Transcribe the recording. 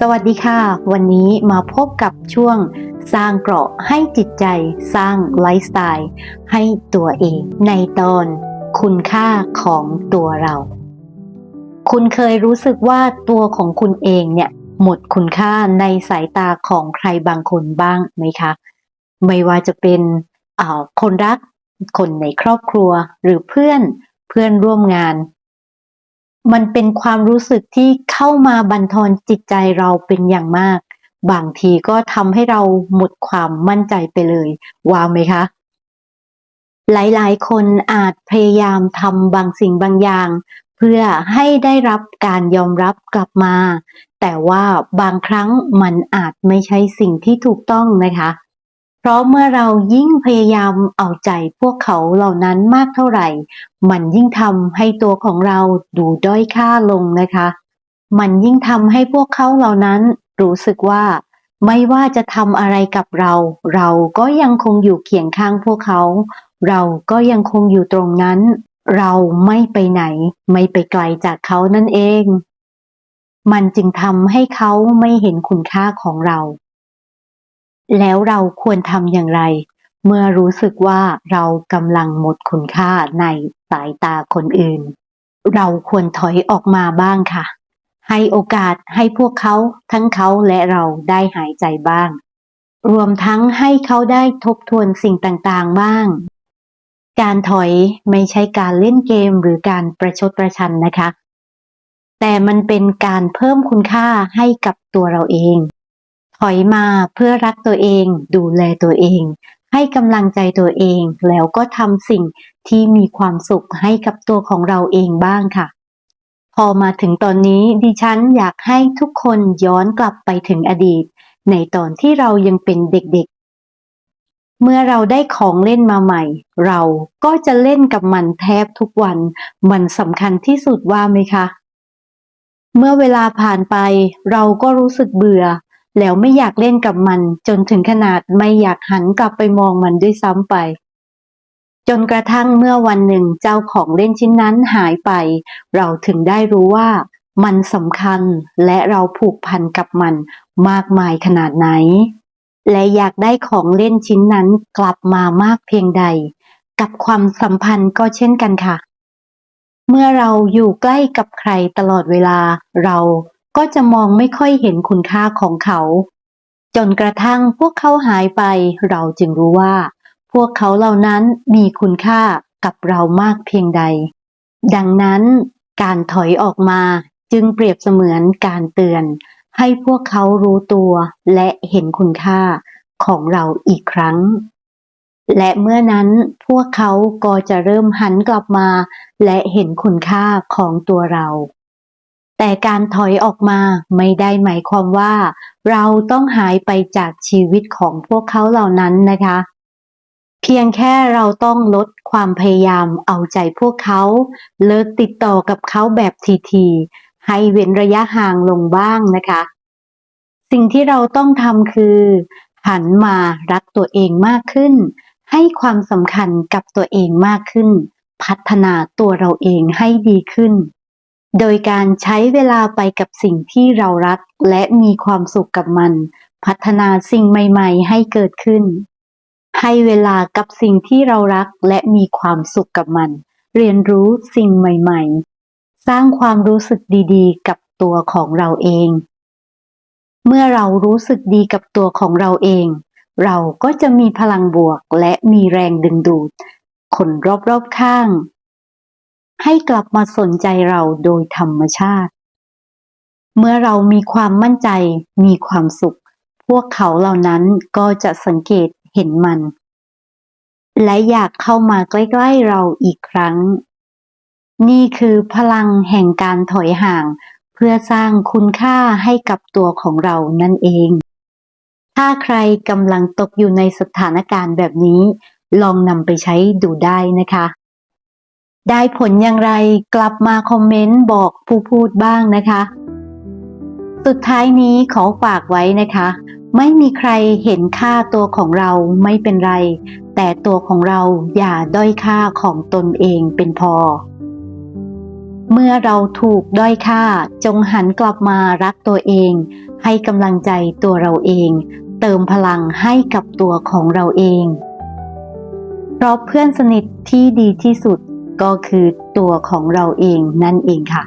สวัสดีค่ะ วันนี้มาพบกับช่วงสร้างเกราะให้จิตใจสร้างไลฟ์สไตล์ให้ตัวเอง ในตอนคุณค่าของตัวเรา คุณเคยรู้สึกว่าตัวของคุณเองเนี่ยหมดคุณค่าในสายตาของใครบางคนบ้างไหมคะ ไม่ว่าจะเป็นอ่าคนรัก คนในครอบครัวหรือเพื่อนเพื่อนร่วมงาน มันเป็นความรู้สึกที่เข้ามาบันทอนจิตใจเราเป็นอย่างมาก บางทีก็ทำให้เราหมดความมั่นใจไปเลยว่าไหมคะ หลายๆ คนอาจพยายามทำบางสิ่งบางอย่าง เพื่อให้ได้รับการยอมรับกลับมา แต่ว่าบางครั้งมันอาจไม่ใช่สิ่งที่ถูกต้องนะคะ เพราะเมื่อเรายิ่งพยายามเอาใจพวกเขาเหล่านั้นมากเท่าไหร่ มันยิ่งทำให้ตัวของเราดูด้อยค่าลงนะคะ มันยิ่งทำให้พวกเขาเหล่านั้นรู้สึกว่า ไม่ว่าจะทำอะไรกับเรา เราก็ยังคงอยู่เคียงข้างพวกเขา เราก็ยังคงอยู่ตรงนั้น เราไม่ไปไหน ไม่ไปไกลจากเขานั่นเอง มันจึงทำให้เขาไม่เห็นคุณค่าของเรา แล้วเราควรทำอย่างไร เมื่อรู้สึกว่าเรากำลังหมดคุณค่าในสายตาคนอื่น เราควรถอยออกมาบ้างค่ะ ให้โอกาสให้พวกเขาทั้งเขาและเราได้หายใจบ้าง รวมทั้งให้เขาได้ทบทวนสิ่งต่างๆบ้าง การถอยไม่ใช่การเล่นเกมหรือการประชดประชันนะคะ แต่มันเป็นการเพิ่มคุณค่าให้กับตัวเราเอง ถอยมาเพื่อรักตัวเอง ดูแลตัวเอง ให้กำลังใจตัวเอง แล้วก็ทำสิ่งที่มีความสุขให้กับตัวของเราเองบ้างค่ะ พอมาถึงตอนนี้ดิฉันอยากให้ทุกคนย้อนกลับไปถึงอดีต ในตอนที่เรายังเป็นเด็กๆเมื่อเราได้ของเล่นมาใหม่ เราก็จะเล่นกับมันแทบทุกวัน มันสำคัญที่สุดว่าไหมคะ เมื่อเวลาผ่านไป เราก็รู้สึกเบื่อ แล้วไม่อยากเล่นกับมัน จนถึงขนาดไม่อยากหันกลับไปมองมันด้วยซ้ำไป จนกระทั่งเมื่อวันหนึ่งเจ้าของเล่นชิ้นนั้นหายไป เราถึงได้รู้ว่ามันสำคัญและเราผูกพันกับมันมากมายขนาดไหน และอยากได้ของเล่นชิ้นนั้นกลับมามากเพียงใด กับความสัมพันธ์ก็เช่นกันค่ะ เมื่อเราอยู่ใกล้กับใครตลอดเวลา เรา ก็จะมองไม่ค่อยเห็นคุณค่าของเขา จนกระทั่งพวกเขาหายไป เราจึงรู้ว่า พวกเขาเหล่านั้นมีคุณค่ากับเรามากเพียงใด ดังนั้นการถอยออกมาจึงเปรียบเสมือนการเตือน ให้พวกเขารู้ตัวและเห็นคุณค่าของเราอีกครั้ง และเมื่อนั้นพวกเขาก็จะเริ่มหันกลับมา และเห็นคุณค่าของตัวเรา แต่การถอยออกมาไม่ได้หมายความว่า เราต้องหายไปจากชีวิตของพวกเขาเหล่านั้นนะคะ เพียงแค่เราต้องลดความพยายามเอาใจพวกเขา เลิกติดต่อกับเขาแบบทีๆให้เว้นระยะห่างลงบ้างนะคะ สิ่งที่เราต้องทำคือ หันมารักตัวเองมากขึ้น ให้ความสำคัญกับตัวเองมากขึ้น พัฒนาตัวเราเองให้ดีขึ้น โดยการใช้เวลาไปกับสิ่งที่เรารักและมีความสุขกับมัน พัฒนาสิ่งใหม่ๆ ให้เกิดขึ้น ให้เวลากับสิ่งที่เรารักและมีความสุขกับมัน เรียนรู้สิ่งใหม่ๆ สร้างความรู้สึกดีๆ กับตัวของเราเอง เมื่อเรารู้สึกดีกับตัวของเราเอง เราก็จะมีพลังบวกและมีแรงดึงดูดคนรอบๆข้าง ให้กลับมาสนใจเราโดยธรรมชาติ เมื่อเรามีความมั่นใจมีความสุข พวกเขาเหล่านั้นก็จะสังเกตเห็นมัน และอยากเข้ามาใกล้ๆเราอีกครั้ง นี่คือพลังแห่งการถอยห่าง เพื่อสร้างคุณค่าให้กับตัวของเรานั่นเอง ถ้าใครกำลังตกอยู่ในสถานการณ์แบบนี้ ลองนำไปใช้ดูได้นะคะ ได้ผลอย่างไรกลับมาคอมเมนต์บอกผู้พูดบ้างนะคะ สุดท้ายนี้ขอฝากไว้นะคะ ไม่มีใครเห็นค่าตัวของเราไม่เป็นไร แต่ตัวของเราอย่าด้อยค่าของตนเองเป็นพอ เมื่อเราถูกด้อยค่าจงหันกลับมารักตัวเอง ให้กำลังใจตัวเราเอง เติมพลังให้กับตัวของเราเองเพราะเพื่อนสนิทที่ดีที่สุด ก็คือตัวของเราเองนั่นเองค่ะ